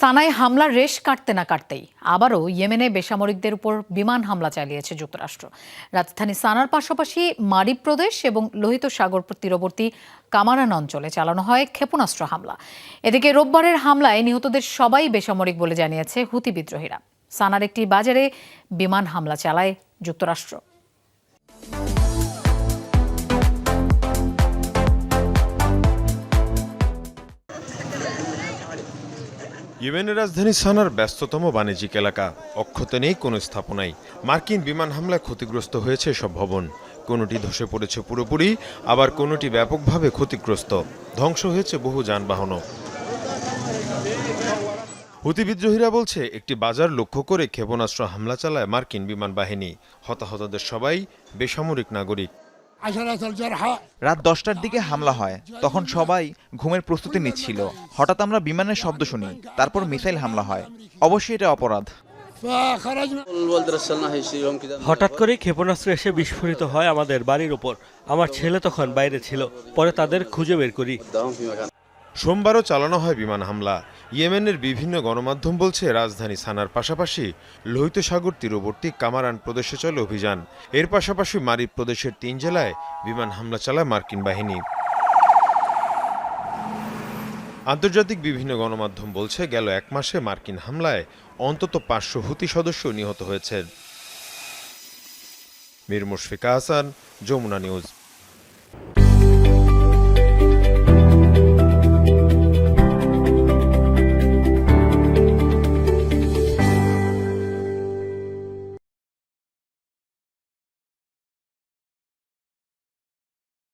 সানায় হামলার রেশ কাটতে না কাটতেই। আবারও ইয়েমেনে বেসামরিকদের উপর বিমান হামলা চালিয়েছে যুক্তরাষ্ট্র। রাজধানী সানার পাশাপাশি মারিব প্রদেশ এবং লোহিত সাগর তীরবর্তী কামারান অঞ্চলে চালানো হয় ক্ষেপণাস্ত্র হামলা। এদিকে রোববারের হামলায় নিহতদের সবাই বেসামরিক বলে জানিয়েছে হুতি বিদ্রোহীরা। সানার একটি বাজারে বিমান হামলা চালায় যুক্তরাষ্ট্র। ইউএনের রাজধানী সানার ব্যস্ততম বাণিজ্যিক এলাকা। অক্ষত নেই কোনো স্থাপনাই। মার্কিন বিমান হামলায় ক্ষতিগ্রস্ত হয়েছে সব ভবন। কোনোটি ধসে পড়েছে পুরোপুরি, আবার কোনোটি ব্যাপকভাবে ক্ষতিগ্রস্ত। ধ্বংস হয়েছে বহু যানবাহনও। হুতি বিদ্রোহীরা বলছে, একটি বাজার লক্ষ্য করে ক্ষেপণাস্ত্র হামলা চালায় মার্কিন বিমান বাহিনী। হতাহতদের সবাই বেসামরিক নাগরিক। রাত দশটার দিকে হামলা হয়। তখন সবাই ঘুমের প্রস্তুতি নিচ্ছিল। হঠাৎ আমরা বিমানের শব্দ শুনি। তারপর মিসাইল হামলা হয়। অবশ্যই এটা অপরাধ। হঠাৎ করে ক্ষেপণাস্ত্র এসে বিস্ফোরিত হয় আমাদের বাড়ির উপর। আমার ছেলে তখন বাইরে ছিল। পরে তাদের খুঁজে বের করি। সোমবারও চালানো হয় বিমান হামলা। ইয়েমেনের বিভিন্ন গণমাধ্যম বলছে, রাজধানী সানার পাশাপাশি লোহিত সাগর তীরবর্তী কামারান প্রদেশে চলে অভিযান। এর পাশাপাশি মারিব প্রদেশের তিন জেলায় বিমান হামলা চালায় মার্কিন বাহিনী। আন্তর্জাতিক বিভিন্ন গণমাধ্যম বলছে, গেল এক মাসে মার্কিন হামলায় অন্তত পাঁচশো হুতি সদস্য নিহত হয়েছেন মীর মুশফিকা হাসান যমুনা নিউজ।